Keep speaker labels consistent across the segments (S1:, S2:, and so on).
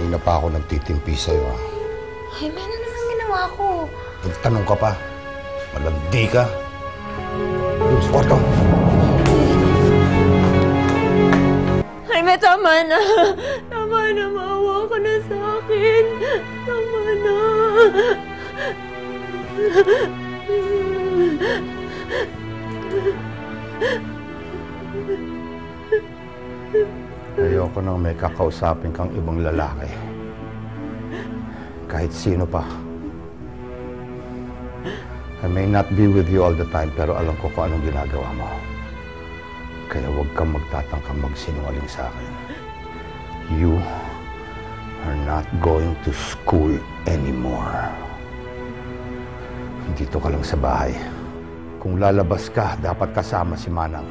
S1: Kanina pa ako nagtitimpi sa'yo. ah.
S2: Jaime, ano naman ginawa ko?
S1: Nagtanong ka pa. Malandi ka. Sa kwarto.
S2: Jaime, tama na. Tama na, maawa ka na sa akin. Tama na.
S1: Ayoko nang may kakausapin kang ibang lalaki. Kahit sino pa. I may not be with you all the time, pero alam ko kung anong ginagawa mo. Kaya huwag kang magtatangkang magsinungaling sa akin. You are not going to school anymore. Dito ka lang sa bahay. Kung lalabas ka, dapat kasama si Manang.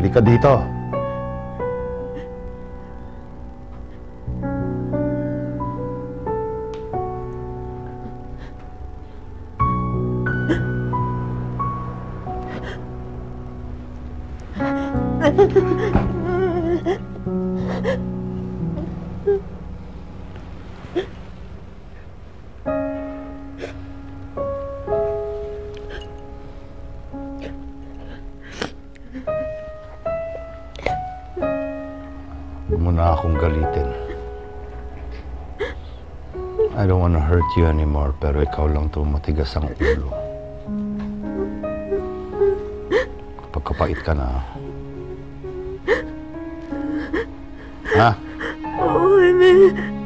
S1: Halika dito. Huwag mo na akong galitin. I don't wanna hurt you anymore, pero ikaw lang to matigas ang ulo. Pagkapait ka na. Ha?
S2: Oo, Jaime.